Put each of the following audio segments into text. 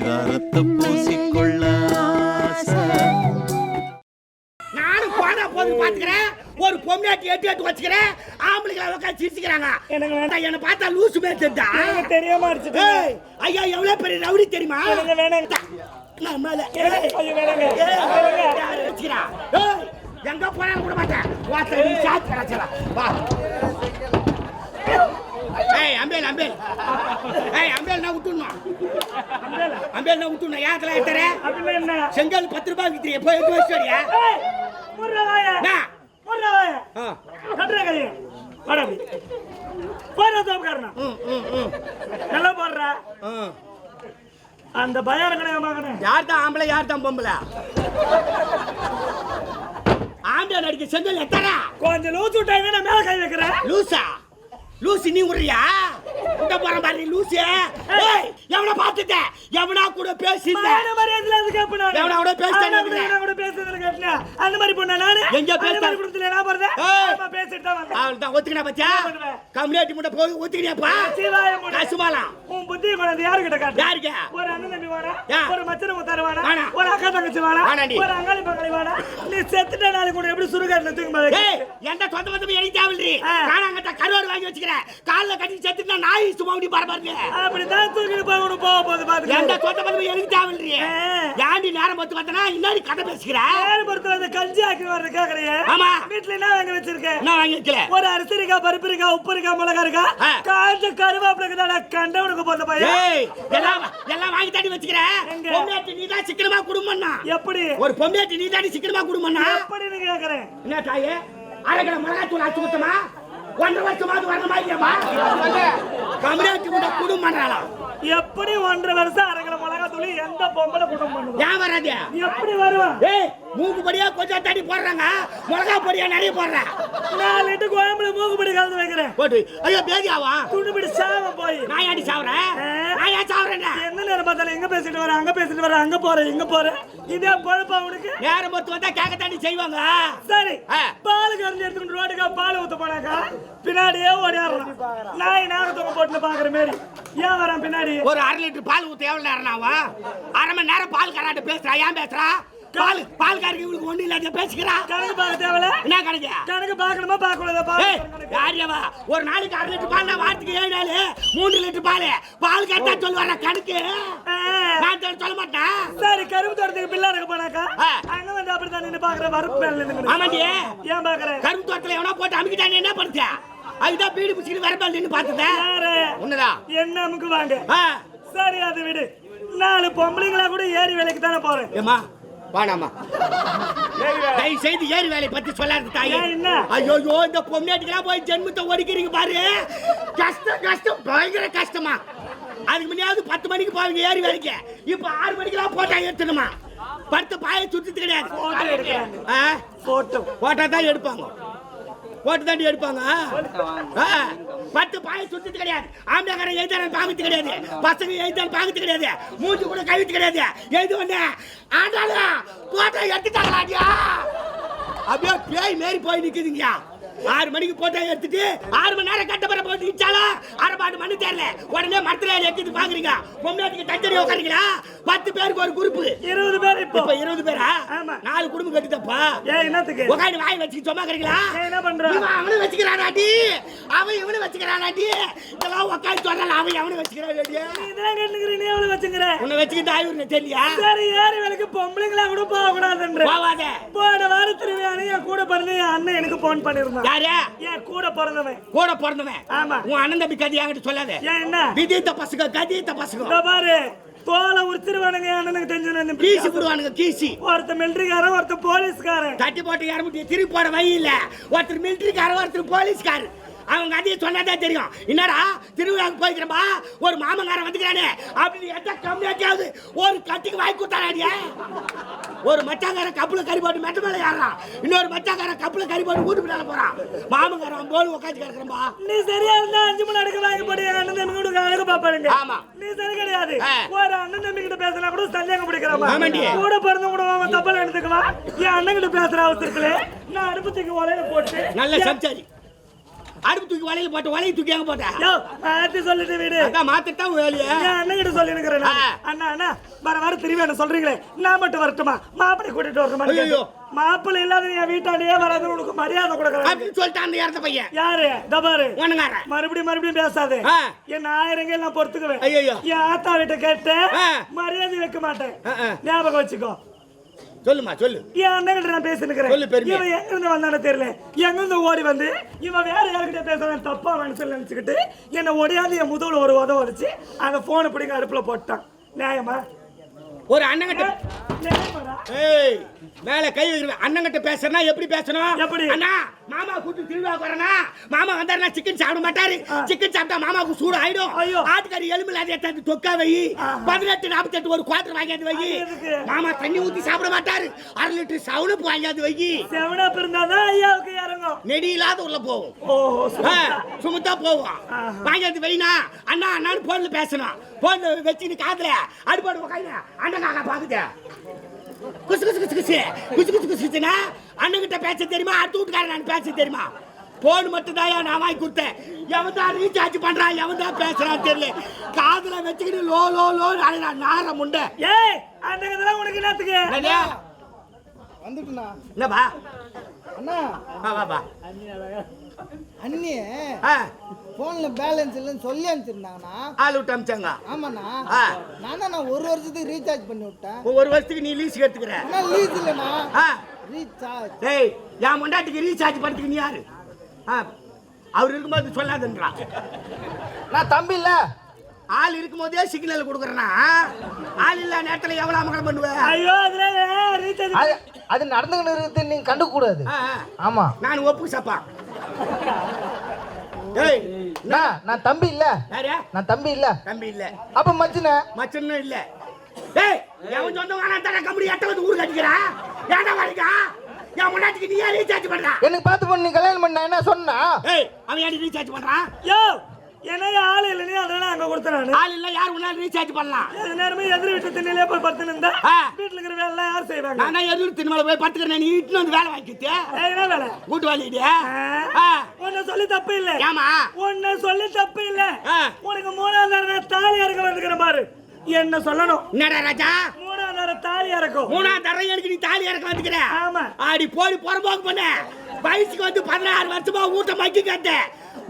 பரிதாரத்தை பூசிக்கொள்ள. நானும் போனா போது பாத்துக்கிறேன். ஒரு பொம்மையாட்டி எட்டு எட்டு வச்சுக்கிறேன். ஆம்பளைங்களை உட்காந்து சிரிச்சுக்கிறாங்க. எனக்கு வேண்டாம். என்னை பார்த்தா லூசு மேல் தெரிஞ்சா எனக்கு தெரியாம அடிச்சுட்டேன் ஏய், ஐயா எவ்வளவு பெரிய ரவுடி தெரியுமா? எனக்கு. நான் மேல. எங்க போனாலும் கூட மாட்டேன். வாத்த நீ சாத்து கிடச்சலாம் வா. ஏய் அம்பேல் அம்பேல். ஏய் அம்பேல் நான் விட்டுணும் அம்பேல் நான் விட்டுணும் யாருக்கெல்லாம் எடுத்துற? என்ன? செங்கல் பத்து ரூபாய் வித்துறிய போய் எட்டு வருஷம் வரியா? நல்லா போடுறா. அந்த பயம் கிடையாது. யார் தான் ஆம்பளை யார் தான் பொம்பளை? ஆம்பளை நடிக்க செங்கல் எத்தரா கொஞ்சம் லூசு விட்டாங்க நான் மேல கை வைக்கிறேன் லூசா? லூசி நீ உடுறியா இந்த போற மாதிரி லூசி. ஏய். எவன பார்த்துட்ட? எவனா கூட பேசிட்ட? அது கேட்பேன் நானு. எவனா கூட பேசிட்டேன் கேட்டேன். அந்த மாதிரி பொண்ணா நானு? எங்க பேசுற? மாதிரி குடும்பத்துல நான். ஏய். ஆமா, பேசிட்டு தான் வந்தேன். தான் ஒத்துக்கினா பண்ணுவ? கம்யூனிட்டி முட்டை போய் ஒத்துக்கினியாப்பா சிவாய முடி. கசுமாலாம் உன் புத்தியை கொண்டாந்து யாருகிட்ட காட்டு? யாருக்கு ஒரு அண்ணன் தம்பி? யா. ஒரு மச்சன முத்தாரு? வேணா. ஒரு அக்கா தங்கச்சி? வேணாண்டி. ஒரு அங்காளி பங்காளி? நீ செத்துட்ட நாளைக்கு எப்படி சுடுகாட்டுல தூக்கி? ஏய் எந்த சொந்த பந்தம் எனக்கு தேவையில்லை ஆ. காணாங்கட்ட கருவாடு வாங்கி வச்சுக்கிறேன் கால்ல கட்டி செத்துட்டா நாய் சும்மா அப்படி பாருங்க அப்படித்தான் தூக்கிட்டு உனக்கு போக போகுது பாத்துக்க. எந்த சொந்த பந்தம் எனக்கு தேவையில்லை. ஏண்டி நேரம் பார்த்து பார்த்தனா இன்னாடி கதை பேசுகிற ஏழு பொறுத்தவரை இந்த கஞ்சி ஆக்கி வர்றது கேக்குறியே? ஆமா. வீட்டுல என்ன வாங்கி வச்சிருக்க? நான் வாங்கி வைக்கல ஒரு அரிசி இருக்கா பருப்பு இருக்கா உப்பு இருக்கா மிளகா இருக்கா. காஞ்ச கருவேப்பிலைக்கு தான் கண்டவனுக்கு போந்த பையன் எல்லாம் எல்லாம் வாங்கி தாண்டி வச்சுக்கிறேன்? பொம்மையாட்டி நீ தான் சிக்கனமா குடும்பம்னா எப்படி ஒரு பொம்மையாட்டி நீ தாண்டி சிக்கனமா குடும்பம்னா எப்படின்னு கேக்குறேன் என்ன தாயே அரை கிலோ மிளகாத்தூள் அச்சு ஊத்தமா ஒன்றரை வருஷமாவது வரணுமா இல்லையாமா கம்யூனிட்டி கூட குடும்பம்ன்றாளா எப்படி ஒன்றரை வருஷம் அரை கிலோ மிளகா தூளி எந்த பொம்பளை குடும்பம் பண்ணுது? ஏன் வராது? எப்படி வருவான் ஏய் மூக்கு படியா கொஞ்சம் தண்ணி போடுறாங்க. மிளகா பொடியா நிறைய போடுறேன் நாலு லிட்டர் கோயம்புல மூக்குப்படி கலந்து வைக்கிறேன். போட்டு. ஐயோ பேதியாவா? துணிப்பிடி சாவ போய். நான் ஏடி சாவுறேன். நான் ஏன் சாவுறேன் பார்த்தாலும் எங்க பேசிட்டு வர அங்க பேசிட்டு வர அங்க போற இங்க போற. இதே பொழப்பா உனக்கு? நேரம் பொறுத்து வந்தா கேட்க தாண்டி செய்வாங்க. சரி. பால் கறந்து எடுத்துக்கிட்டு ரோட்டுக்கா பால் ஊத்த போனாக்கா பின்னாடியே ஓடியாடுறான் நாய் நாகத்தவங்க போட்டு பாக்குற மாரி. ஏன் வரான் பின்னாடி? ஒரு அரை லிட்டர் பால் ஊத்த எவ்வளவு நேரம் ஆகும் அரை மணி நேரம் பால் கராட்ட பேசுறா. ஏன் பேசுறா? பால் பால் காரங்க இவளுக்கு ஒண்ணு இல்லாத பேசிக்கிறா. கணக்கு பார்க்க தேவையில்ல. என்ன கணக்கு? கணக்கு பார்க்கணுமா பார்க்கக்கூடாதா? பால் யாரியவா ஒரு நாளைக்கு அரை லிட்டர் பால் வாரத்துக்கு ஏழு நாள்? மூணு லிட்டர் பால். பால் கரெக்டா சொல்லுவார கணக்கு? ஆ. நான் சொல்ல- சொல்ல மாட்டேன்? சரி கரும்பு தோட்டத்துக்கு பிள்ளை இருக்க போனாக்கா. அங்க வந்து அப்படித்தான் நின்னு பாக்குற வரப்பு மேல ஆமாண்டி. ஏன் பாக்குற கரும்பு தோட்டத்துல எவனா போட்டு அமுக்கிட்டானே என்ன பண்ணுச்ச அதுதான் பீடி பிடிச்சிட்டு வரப்பால் நின்று பார்த்துட்டேன் யாரு? உன்னதா? என்ன அமுக்கு வாங்க ஆ. சரி அது விடு. நாலு பொம்பளைங்களா கூட ஏரி வேலைக்கு தானே போறேன். ஏமா வாடாமா தயவு செய்து ஏரி வேலையை பத்தி சொல்லாது தாயே? ஐயோ இந்த பொம்னாட்டிக்கெல்லாம் போய் ஜென்மத்தை ஒடிக்கிறீங்க பாரு. கஷ்டம் கஷ்டம் பயங்கர கஷ்டமா. அதுக்கு முன்னாடி பத்து மணிக்கு போவீங்க ஏரி வேலைக்கு. இப்ப ஆறு மணிக்கெல்லாம் போட்டா எடுத்துணுமா படுத்து பாய சுத்தது கிடையாது. போட்டோ? போட்டோ தான் எடுப்பாங்க. போட்டு தாண்டி எடுப்பாங்க. பத்து பாய சுத்தது கிடையாது. ஆம்பளைக்காரன் எழுதான பாகத்து கிடையாது. பசங்க எழுதான பாகத்து கிடையாது. மூஞ்சி கூட கவித்து கிடையாது. எழுது ஒண்ணு ஆண்டாலும் போட்டோ எடுத்துட்டாங்களாடியா அப்படியே பேய் மாரி போய் நிக்குதுங்கயா ஆறு மணிக்கு போட்டோ எடுத்துட்டு ஆறு மணி நேரம் கட்டப்பட போட்டு நிச்சாலும் அரை பாட்டு மண்ணு தெரியல உடனே மரத்துல எடுத்து பாக்குறீங்க. பொம்மையாட்டுக்கு தச்சரி உட்காருங்களா பத்து பேருக்கு ஒரு குரூப் இருபது பேர் இப்போ. இருபது பேரா? ஆமா. நாலு குடும்பம் கட்டுதப்பா? ஏன் என்னத்துக்கு? உட்காந்து வாய் வச்சு சும்மா ஏன் என்ன பண்ற? இவன் அவனு வச்சுக்கிறானாடி அவன் இவனு வச்சுக்கிறானாடி இதெல்லாம் உட்காந்து சொல்றான். அவன் அவனு வச்சுக்கிறானாடி நீ இதெல்லாம் கேட்டுக்கிற நீ எவ்வளவு வச்சுக்கிற? உன்னை வச்சுக்கிட்டு ஆயுர்னு தெரியலையா? சரி ஏரி வேலைக்கு பொம்பளைங்களா கூட போக கூடாதுன்ற போவாத. போன வாரம் திருவிழானு என் கூட பிறந்த என் அண்ணன் எனக்கு போன் பண்ணிருந்தான். யாரு? என் கூட பிறந்தவன். கூட பிறந்தவன். ஆமா. உன் அண்ணன் தம்பி கதை என்கிட்ட சொல்லாத. ஏன் என்ன? விதித்த பசங்க கதித்த பசங்க பாரு தோலை உரிச்சிருவானுங்க அண்ணனுக்கு தெரிஞ்சு கீசி விடுவானுங்க கீசி. ஒருத்த மிலிட்டரிக்காரன் ஒருத்த போலீஸ்காரன். தட்டி போட்டு இறமுட்டி திருப்பி போட வழி இல்ல. ஒருத்தர் மிலிட்டரிக்காரர் ஒருத்தர் போலீஸ்காரர் அவங்க அதையே சொன்னாதான் தெரியும். என்னடா திருவிழாவுக்கு போய்க்கிறப்பா ஒரு மாமங்காரன் வந்துக்கிறானே அப்படின்னு எந்த கம்மியாட்டியாவது ஒரு கட்டிக்கு வாங்கி கொடுத்தாடியா ஒரு மச்சாங்காரன் கப்புல கறி போட்டு மெட்ட மேல ஏறான் இன்னொரு மச்சாங்காரன் கப்புல கறி போட்டு வீட்டு பின்னால போறான். மாமங்காரன் போல் உட்காந்து கிடக்குறப்பா நீ சரியா இருந்தா அஞ்சு மணி அடக்க வாங்கி போடு என் அண்ணன் தம்பி கூட அழகு பாப்பாருங்க ஆமா. நீ சரி கிடையாது. ஒரு அண்ணன் தம்பி கிட்ட பேசினா கூட சந்தேகம் பிடிக்கிறமா. கூட பிறந்த கூட அவன் தப்பல எடுத்துக்குவா என் அண்ணன் கிட்ட பேசுற அவசரத்துல நான் அடுப்பு தூக்கி உலையில போட்டு நல்ல சம்சாரி. அடுப்பு தூக்கி வலையில போட்ட வலையை தூக்கி எங்க போட்ட? யோ மாத்தி சொல்லிட்டு வீடு. அதான் மாத்திட்டு வேலையை. அண்ணன் கிட்ட சொல்லி இருக்கிறேன். அண்ணா அண்ணா வர வர திரும்பி என்ன சொல்றீங்களே? நான் மட்டும் வரட்டுமா? மாப்பிள்ளை கூட்டிட்டு வரட்டுமா ஐயையோ. மாப்பிள்ளை இல்லாத என் வீட்டாண்டே வராது உனக்கு மரியாதை கொடுக்குறேன். அப்படின்னு சொல்லிட்டு அந்த இடத்த பையன் யாரு? தபாரு மறுபடியும் மறுபடியும் பேசாதே. என் ஆயிரங்க நான் பொறுத்துக்குவேன். ஐயையோ. என் ஆத்தா கிட்ட கேட்டு. மரியாதை வைக்க மாட்டேன். ஞாபகம் வச்சுக்கோ. சொல்லுமா சொல்லு. என் அண்ணன் கிட்ட நான் பேசினுக்கிறேன்? சொல்லு பெருமையா. இவன் எங்க இருந்து வந்தானே தெரியல. எங்க இருந்து ஓடி வந்து இவன் வேற யாருக்கிட்ட பேசுறேன் தப்பா மனசுல நினைச்சுக்கிட்டு என்ன ஒடியாந்து என் முதுகுல ஒரு உதவ வச்சு அந்த போனை பிடிக்க அடுப்புல போட்டான். நியாயமா? ஒரு அண்ணங்கிட்ட நியாயமாடா? ஏய். மேல கை வைக்கிறேன் அண்ணங்கிட்ட பேசுறனா எப்படி பேசணும்? எப்படி? அண்ணா மாமா கூட்டு திருவிழா வரனா மாமா வந்தாருன்னா சிக்கன் சாப்பிட மாட்டாரு. சிக்கன் சாப்பிட்டா மாமாவுக்கு சூடு ஆயிடும் ஐயோ. ஆட்டுக்கறி எலும்புல அதை எடுத்து தொக்கா வை. பதினெட்டு நாற்பத்தெட்டு ஒரு குவார்டர் வாங்கியாந்து வை? மாமா தண்ணி ஊத்தி சாப்பிட மாட்டாரு. அரை லிட்டர் சவுனப்பு வாங்கியாந்து வை. செவனப் இருந்தாதான் ஐயாவுக்கு இறங்கும். நெடி இல்லாத உள்ள ஆ, சுமத்தா போவோம். வாங்கியாந்து வைனா அண்ணா அண்ணான்னு போன்ல பேசணும். போன்ல வச்சுக்கிட்டு காதுல அடிப்பாடு உட்காந்து அண்ணன் காக்கா பாக்குது. குசு குசு குசு குசு. குசு குசு குசு குசுனா அண்ணன்கிட்ட பேச தெரியுமா? அடுத்த வீட்டுக்காரன் நான் பேச தெரியுமா? போன் மட்டும் தான் நான் வாங்கி கொடுத்தேன். எவன் தான் ரீசார்ஜ் பண்றான் எவன் தான் பேசுறான் தெரியல. காதுல வச்சுக்கிட்டு லோ லோ லோ நார முண்டை. ஏய் அந்த இதெல்லாம் உனக்கு என்னத்துக்கு? என்னது? வந்துட்டுண்ணா. என்னப்பா? அண்ணா. வா வா வா. அண்ணி ஆ, போன்ல பேலன்ஸ் இல்லைன்னு சொல்லி அனுப்பிச்சிருந்தாங்கண்ணா. ஆள் விட்டு அமிச்சாங்க ஆமாண்ணா. ஆ. நான் நான் ஒரு வருஷத்துக்கு ரீசார்ஜ் பண்ணி விட்டேன். ஒரு வருஷத்துக்கு நீ லீஸ் எடுத்துக்கிற ஆனா லீஸ் இல்லைண்ணா. ஆ. ரீசார்ஜ் டேய் என் முண்டாட்டிக்கு ரீசார்ஜ் பண்ணுறதுக்கு நீ யாரு? ஆ. அவர் இருக்கும்போது சொல்லாதுன்றான் நான் தம்பி இல்ல. ஆள் இருக்கும்போதே சிக்னல் கொடுக்குறேன்னா ஆள் இல்ல நேரத்தில் எவ்வளோ அமகலம் பண்ணுவேன் ஐயோ அதுல ரீசார்ஜ் அது அது நடந்துகிட்டு இருக்குது நீங்க கண்டுக்க கூடாது. ஆ, ஆ. ஆமா. நான் ஒப்பு சப்பா டேய் நான் நான் தம்பி இல்ல. யாரு? நான் தம்பி இல்ல. தம்பி இல்ல. அப்ப மச்சின? மச்சனும் இல்ல. டேய் எவன் சொந்த வேணா தர கம்பெனி எட்ட வந்து ஊருக்கு அடிக்கிறா ஏன்டா வரீங்க என் முன்னாடிக்கு நீ ரீசார்ஜ் பண்றா? எனக்கு பார்த்து பண்ணி கல்யாணம் பண்ண என்ன சொன்னா? ஏய் அவன் ஏன் ரீசார்ஜ் பண்றான்? யோ என்னைய ஆள் இல்லைனே அதனால அங்க கொடுத்தேன் நானு. ஆள் இல்ல யார் உன்னால ரீசார்ஜ் பண்ணலாம்? எது நேரமே எதிர் வீட்டு திண்ணிலே போய் படுத்து இருந்தா. வீட்டுல இருக்கிற வேலை எல்லாம் யார் செய்வாங்க? நான் எதிர்த்து திருமலை போய் பத்துக்கிறேன் நீ இட்டுன்னு வந்து வேலை வாங்கிக்கிட்டு. ஏய், என்ன வேலை? கூட்டு வாங்கிட்டு. ஆ. உன்னை சொல்லி தப்பு இல்ல. ஏமா உன்னை சொல்லி தப்பு இல்ல. உனக்கு மூணாவது நேரம் தாலி இறக்க வந்துக்கிற பாரு. என்ன சொல்லணும்? என்னடா ராஜா? மூணாவது நேரம் தாலி இறக்கும் மூணாம் தரம் எனக்கு நீ தாலி இறக்க வந்துக்கிற ஆமா. ஆடி போடி புறம்போக்கு பண்ண. வயசுக்கு வந்து பதினாறு வருஷமா ஊட்ட மக்கி கட்ட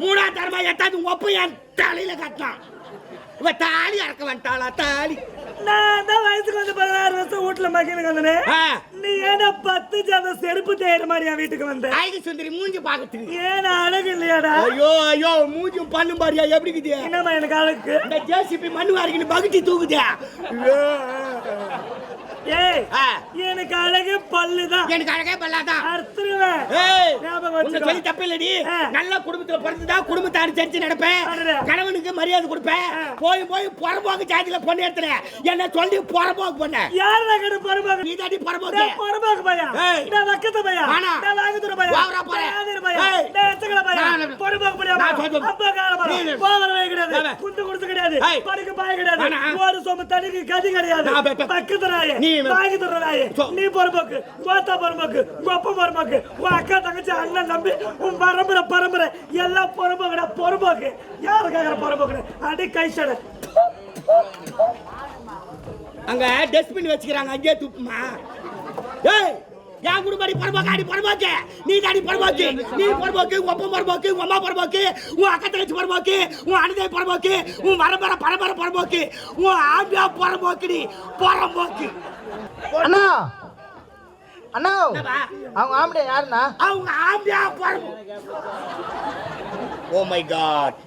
மூணாம் தரமா எட்டாவது ஒப்ப என் தலையில கட்டினான். இவ தாலி இறக்க வந்துட்டாளா தாலி. நான் தான் வயசுக்கு வந்து பதினாறு வருஷம் வீட்டுல மகிழ்ந்து வந்தனே. நீ ஏன்னா பத்து ஜாதம் செருப்பு தேயிற மாதிரி என் வீட்டுக்கு வந்த? அழகு சுந்தரி மூஞ்சி பாக்கத்துக்கு ஏன்னா அழகு இல்லையாடா? ஐயோ ஐயோ மூஞ்சி பண்ணு பாரியா எப்படி இருக்குது? என்னம்மா எனக்கு அழகு? இந்த ஜேசிபி மண்ணு வாரிக்கின்னு தூக்குதே. ஐயோ. எனக்கு அழகு பல்லுதான். எனக்கு அழகே பல்லாதான் அறுத்துருவேன். சொல்லி தப்பு இல்லடி. நல்ல குடும்பத்துல பிறந்துதா குடும்பத்தை அனுசரிச்சு நடப்பேன். கணவனுக்கு மரியாதை கொடுப்பேன். போய் போய் புறம்போக்கு ஜாதியில பொண்ணு எடுத்துல என்ன சொல்லி புறம்போக்கு பொண்ணு. யார் நகரு பொறுப்பாக நீ தாண்டி புறம்போக்கு. பொறுப்பாக பையா. நான் வக்கத்த பையா? வாணா. நான் வாங்கத்துற பையா? வாவரா போறே. நான் ஆதிர பையா? எச்சக்கல பையா. அப்பா கால பையா? போவர வை கிடையாது. குண்டு கொடுத்து கிடையாது. படுக்க பாய கிடையாது. ஒரு சொம்பு தண்ணிக்கு கதி கிடையாது. நான் பே- பே- பக்கத்து நாயே நீ- வாங்கி தர நாயே நீ பொறுப்பாக்கு கோத்தா பொறுப்பாக்கு உங்க அப்பா பொறுப்பாக்கு உன் அக்கா தங்கச்சி அண்ணன் தம்பி உன் பரம்பரை பரம்பரை எல்லாம் பொறுப்பாக்குடா பொறுப்பாக்கு யாருக்காக பொறுப்பாக்குடு அடி கை சடை. அங்க டஸ்ட்பின் வச்சுக்கிறாங்க அங்கேயே துப்புமா ஏய் என் குடும்படி பரம்போக்கு அடி பரம்போக்கு நீ தாடி பரம்போக்கு நீ பரம்போக்கு உன் அப்பா பரம்போக்கு உன் அம்மா உன் அக்கா தங்கச்சி பரம்போக்கு உன் அண்ணதை பரம்போக்கு உன் வரம்பர பரம்பரை பரம்போக்கு உன் ஆம்பியா பரம்போக்கு நீ அண்ணா! அண்ணா? அவங்க ஆம்பளை யாருண்ணா? அவங்க ஆம்பியா பரம்பு ஓ மை காட்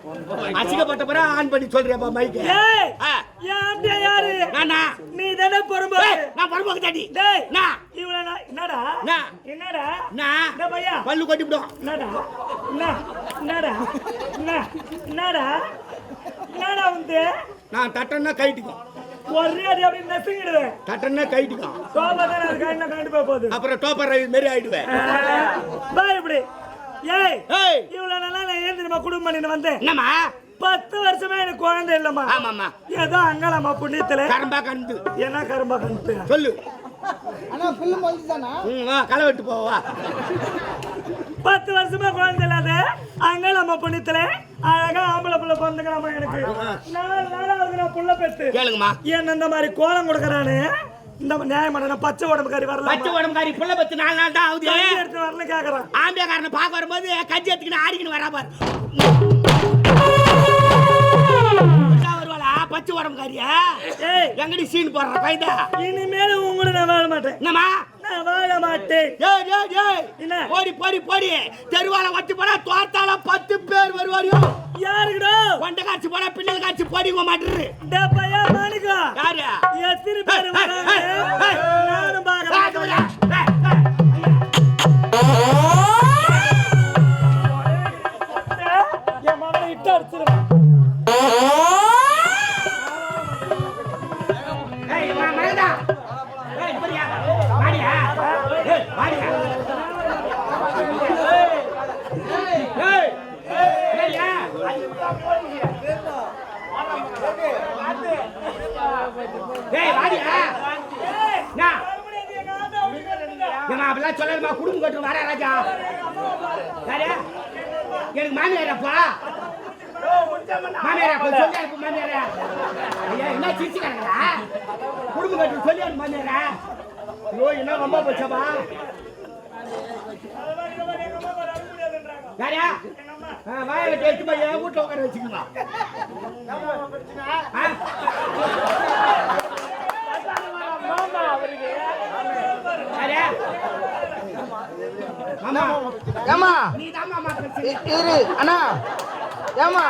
அசிங்கப்பட்ட பிறகு ஆன் பண்ணி சொல்றியாப்பா மைக்கு ஏய் ஆ. என் அப்படியே யாரு? நானா? நீ தானே பொறுப்பாக்கு நான் பரம்போக்கு தாண்டி. டேய் நான். இவனை என்னடா? நான். என்னடா? நான். இந்த பையா பல்லு கொட்டி விடும். என்னடா? என்ன? என்னடா? என்ன? என்னடா? என்னடா வந்து? நான் தட்டன்னா கைட்டுக்கும் ஒரே அடி அப்படி நெசுங்கிடுவேன். தட்டன்னா கைட்டுக்கும் சோபா தானே அது கண்ண கண்டு போக போகுது? அப்புறம் டோப்பர் ரைஸ் மாரி ஆயிடுவேன். பா இப்படி. ஏய் ஏய். இவ்வளவு நாளா நான் ஏன் தெரியுமா குடும்பம் பண்ணிட்டு வந்தேன்? என்னம்மா? பத்து வருஷமா எனக்கு குழந்தை இல்லம்மா. ஆமாம்மா. ஏதோ அங்கலாமா புண்ணியத்துல. கரம்பா கண்டு என்ன கரும்பா கண்டு சொல்லு. பில்லு வா களை வெட்டு போவா பத்து வருஷமா குழந்தை இல்லாத அங்க நம்ம புண்ணியத்துல. அழகா ஆம்பளை புள்ள எனக்கு? நாலு நாளாவது நான் புள்ள பெத்து. கேளுங்கம்மா. என்ன இந்த மாதிரி கோலம் கொடுக்கறானு இந்த நியாயமான பச்சை உடம்பு கறி வரல பச்சை உடம்புக்காரி புள்ள பத்து நாலு நாள் தான் ஆகுது. எடுத்து வரல கேக்குறான். ஆம்பியாக்காரனை பார்க்க வரும்போது கஞ்சி எடுத்துக்கின்னு ஆடிக்கின்னு வரா பாரு. பச்சை உடம்புக்காரியா எங்கடி சீன் போடுற? பைதா இனிமேல் உங்களை நான் வாழ மாட்டேன். என்னம்மா? மாட்டேன் ஏய் ஏய் ஏய் என்ன? போடி போடி போடி தெருவால வச்சு போனா தோத்தால பத்து பேர் வருவாரியோ யாருக்குடா கொண்ட காட்சி போனா பின்னல் காட்சி போடி மாட்டுரு டப்பையா மாணிக்கா யாரு எத்தனை பேர் வராங்க நானும் பாக்குறேன் என் மகனை இட்டு அடிச்சிருவேன் கிடக்குறா குடும்பம் கட்டு சொல்லி அனுப்பு மாமியாரா? ஐயோ என்ன ரொம்ப போச்சப்பா யாரா வாயை கட்டி எடுத்து போய் என் வீட்டில் உட்கார நீ தான் மாமா இரு அண்ணா. ஏமா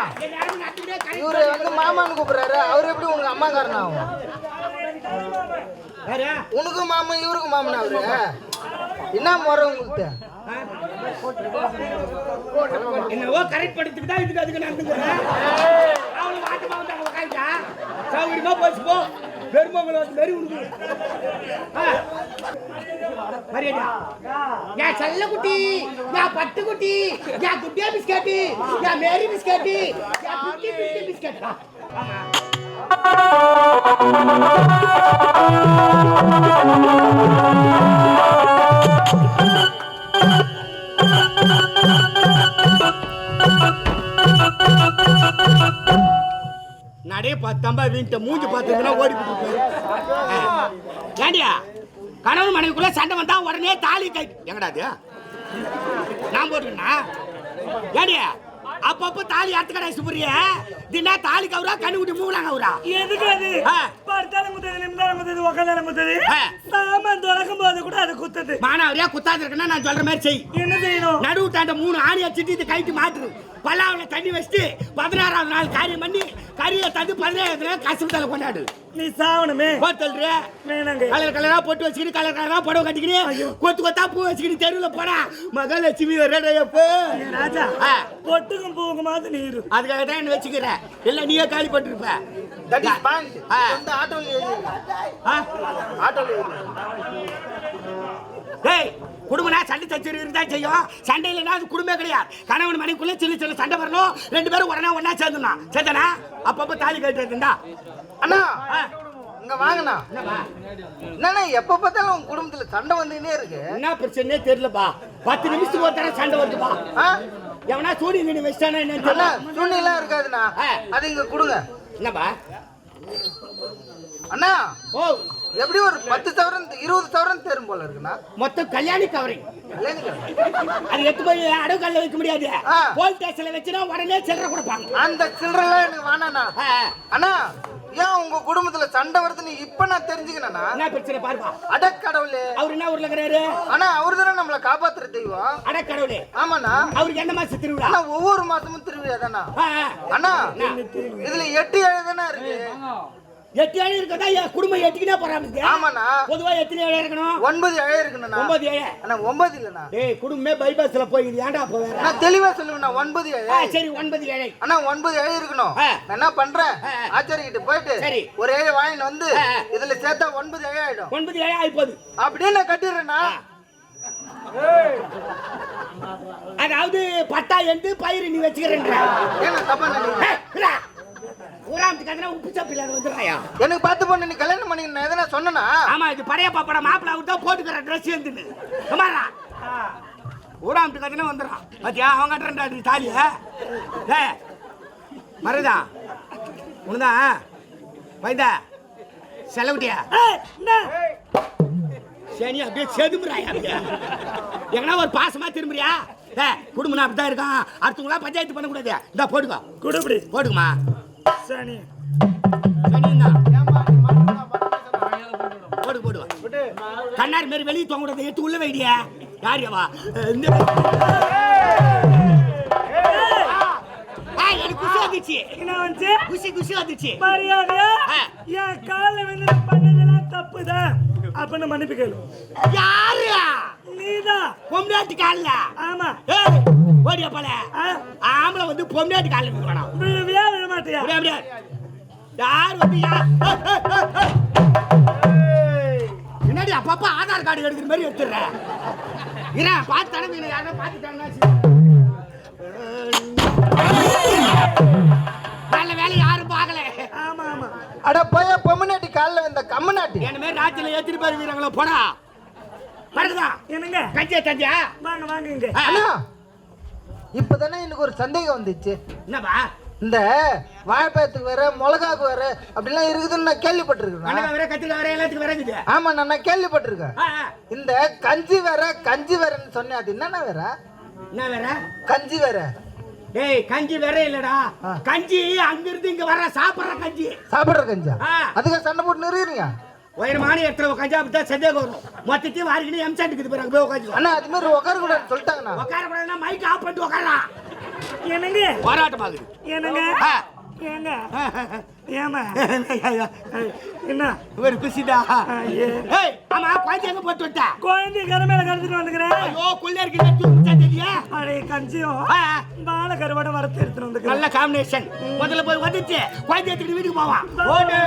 இவரு வந்து மாமான்னு கூப்பிடுறாரு. அவர் எப்படி உனக்கு அம்மாக்காரன் ஆகும் யாரு? உனக்கு மாமன் இவருக்கு மாமன் அவரு என்ன முறை உங்களுக்கு? என்னவோ கரெக்ட் படுத்துக்கு தான் இதுக்கு அதுக்கு நடந்துக்கிறேன் அவளை வாட்டமா வந்து அங்க உட்காந்துட்டா சௌகரியமா போச்சு போ. பெருமங்களை வந்து மெரி உனக்கு ஆ. மரியாதை செல்ல குட்டி நான் பட்டு குட்டி நான் குட்டியா பிஸ்கட்டு என் மேரி பிஸ்கட்டு என் குட்டி பிஸ்கட் பிஸ்கட் ஆமா நடே பார்த்தம்பா வீண்ட மூஞ்சி பார்த்ததுன்னா ஓடி போட்டு ஏண்டியா கணவன் மனைவிக்குள்ள சண்டை வந்தா உடனே தாலி கை எங்கடா அது? நான் போட்டுக்கண்ணா ஏண்டியா அப்பப்போ தாலி அறுத்து கடை சுப்புறிய? தினா தாலி கவுரா கண்ணு குட்டி மூணாங்க கவுரா. எதுக்கு அது? ஆ. படுத்தாலும் குத்தது நிமிந்தாலும் குத்தது உக்காந்தாலும் குத்தது. சாமான் தொடக்கும் போது கூட அது குத்தது. மானாவரியா குத்தாது இருக்குன்னா நான் சொல்ற மாதிரி செய். என்ன செய்யணும்? நடுவு தாண்ட மூணு ஆணி வச்சுட்டு இது கைட்டு மாட்டுரு பல்லாவில் தண்ணி வச்சுட்டு பதினாறாவது நாள் காரியம் பண்ணி கறியை தந்து பதினேழாவது நாள் கசுத்தலை கொண்டாடு. நீ சாவணுமே. வேணாங்க. கலர் கலரா பொட்டு வச்சுக்கிட்டு கலர் கலரா புடவை கட்டிக்கிட்டு கொத்து கொத்தா பூ வச்சுக்கிட்டு தெருவில் போனா மகாலட்சுமி வரடையப்போ ராஜா ஆ. பூவுக்கும் மாதிரி நீரு. அதுக்காக தான் என்ன வச்சுக்கிறேன். இல்லை நீயே காலி பண்ணிருப்ப. That is ah. வந்து ஆட்டோல? ஆட்டோல ஏறி டேய் குடும்பம்னா சண்டை சச்சரி இருந்தா செய்யும். சண்டை இல்லைன்னா அது குடும்பமே கிடையாது. கணவன் மனைக்குள்ள சின்ன சின்ன சண்டை வரணும். ரெண்டு பேரும் உடனே ஒண்ணா சேர்ந்துடணும் சேர்த்தனா? அப்பப்போ தாலி கட்டுறதுண்டா அண்ணா ஆ, இங்க வாங்கண்ணா. என்னப்பா என்னண்ணா எப்ப பார்த்தாலும் உங்க குடும்பத்துல சண்டை வந்துன்னே இருக்கு. என்ன பிரச்சனையே தெரியலப்பா. பத்து நிமிஷத்துக்கு ஒரு தடவை சண்டை வருதுப்பா. ஆ? எவனா சூடி நீ வச்சிட்டானா என்னன்னு தெரியல சூழ்நிலாம் இருக்காதுண்ணா. ஆ. அது இங்க கொடுங்க. என்னப்பா? அண்ணா. ஓ எப்படி ஒரு பத்து சவரன் இருபது சவரன் தேரும் போல இருக்குண்ணா மொத்தம் கல்யாணி கவரிங். அது எடுத்து போய் அடவு கல்ல வைக்க முடியாது. போலீஸ் ஸ்டேஷன்ல வச்சுனா உடனே சில்லறை கொடுப்பாங்க. அந்த சில்லறலாம் எனக்கு வேணாண்ணா. அண்ணா ஏன் உங்க குடும்பத்துல சண்டை வருதுன்னு இப்ப நான் தெரிஞ்சுக்கினேண்ணா என்ன பிரச்சனை பாருப்பா அடக்கடவுளே அவர் என்ன ஊர்ல இருக்கிறாரு? அண்ணா அவரு தானே நம்மளை காப்பாத்துற தெய்வம். அடக்கடவுளே ஆமாண்ணா. அவருக்கு என்ன மாசம் திருவிழா? அண்ணா ஒவ்வொரு மாசமும் திருவிழா தானா. அண்ணா? இதுல எட்டு ஏழு தானே இருக்கு. எட்டு ஏழு இருக்கதா? என் குடும்பம் எட்டுக்கிட்டே போறாங்க ஆமாண்ணா. பொதுவா எத்தனை ஏழு இருக்கணும்? ஒன்பது ஏழு இருக்குண்ணா ஒன்பது ஏழு. அண்ணா ஒன்பது இல்லண்ணா. ஏய் குடும்பமே பைபாஸ்ல போய் ஏன்டா வேற? அண்ணா தெளிவா சொல்லுங்கண்ணா ஒன்பது ஏழு. சரி ஒன்பது ஏழை. அண்ணா ஒன்பது ஏழு இருக்கணும். நான் என்ன பண்றேன்? ஆ, ஆ. ஆச்சாரி கிட்ட போயிட்டு சரி. ஒரு ஏழு வாங்கிட்டு வந்து. இதுல சேர்த்தா ஒன்பது ஏழு ஆயிடும். ஒன்பது ஏழை ஆயிப்போது அப்படியே நான் கட்டிடுறேண்ணா. அதாவது பட்டா எந்து பயிர் நீ வச்சுக்கிறேன்ற. ஏன்னா தப்பா ஊராமத்து கதனா உப்பு சப்பில் அது வந்துடுறாயா? எனக்கு பார்த்து பொண்ணு நீ கல்யாணம் பண்ணி நான் எதனா சொன்னனா? ஆமா இது பழைய பாப்பட மாப்பிள்ள விட்டா போட்டுக்கிற ட்ரெஸ் இருந்துன்னு குமாரா ஊராமட்டு கத்தினா வந்துடும் பாத்தியா அவன் கட்டுறா தாலிய ஏ மருதா உனதான் வைந்தா செலவுட்டியா? சரி அப்படியே செதுமுறாயா அப்படியே? எங்கன்னா ஒரு பாசமா திரும்புறியா? ஏ குடும்பம் அப்படிதான் இருக்கான் அடுத்தவங்களா பஞ்சாயத்து பண்ணக்கூடாது. இந்தா போட்டுக்கோ. குடு இப்படி. போட்டுக்குமா? சனி. கண்ணாடி மாரி வெளியே தொங்கக்கூடாது எடுத்து உள்ள வைடியா யார் அவா? இந்த எனக்கு குஷி வந்துச்சு. என்ன வந்துச்சு? குஷி குஷி வந்துச்சு. மரியாதையா? என் கால்ல நான் பண்ணதெல்லாம் தப்புதான். அப்படின்னு மன்னிப்பு கேளு. யாரு? நீதான். பொம்னாட்டு காலில். ஆமா. ஓடியா போல. ஆம்பளை வந்து பொம்னாட்டு காலில் வேணாம் விழமாட்டியா? அப்படியே யார் வந்து என்னடி அப்பப்ப ஆதார் கார்டு எடுக்கிற மாதிரி எடுத்துடுற? இறேன் பார்த்து தானே மீன் யாரும் பார்த்துட்டாங்கன்னா நல்ல வேலை யாரும் பார்க்கல. ஆமா, ஆமா. அட போய பொம்மநாட்டி காலில் வந்த கம்மநாட்டி என்ன மாதிரி ராத்திரில ஏத்திட்டு போய் வீரங்களோ போடா. படுதா என்னங்க? கஞ்சியா தஞ்சியா? வாங்க, வாங்க இங்க. அண்ணா இப்பதானே எனக்கு ஒரு சந்தேகம் வந்துச்சு. என்னப்பா? இந்த வாழைப்பழத்துக்கு வேற மிளகாக்கு வேற அப்படிலாம் இருக்குதுன்னு நான் கேள்விப்பட்டிருக்கேன். ஆமா நான் கேள்விப்பட்டிருக்கேன். இந்த கஞ்சி வேற கஞ்சி வேறன்னு சொன்னேன். அது என்னண்ணா வேற? என்ன வேற? கஞ்சி வேற. டேய் கஞ்சி வேற இல்லடா. கஞ்சி அங்க இருந்து இங்க வர சாப்பிடுற கஞ்சி. சாப்பிடுற கஞ்சா. அதுக்கு சண்டை போட்டு நிறுவீங்க உயரமான இடத்துல உட்காந்து அப்பதான் சந்தேகம் வரும் மொத்தத்தையும் வாரிக்கிட்டு அங்க போய் உட்காந்து அண்ணா அது மாதிரி உட்கார கூடாதுன்னு சொல்லிட்டாங்கண்ணா. உட்கார கூடாதுன்னா மைக் ஆஃப் பண்ணிட்டு உட்காரலாம் என்னங்க? போராட்டமாகுது. என்னங்க? ஏங்க? ஏம்மா? என்ன? ஒரு. ஏய் ஆமா குழந்தை எங்க போட்டு விட்ட? குழந்தைய கரை மேல கடத்திட்டு வந்துக்கிறேன் ஐயோ குள்ள இருக்கு தூக்கிட்டா தெரியா அடே பால கருவாடை வறுத்து எடுத்துட்டு வந்துக்கிறேன் நல்ல காம்பினேஷன் முதல்ல போய் வந்துச்சு குழந்தை எடுத்துக்கிட்டு வீட்டுக்கு போவான். ஓடு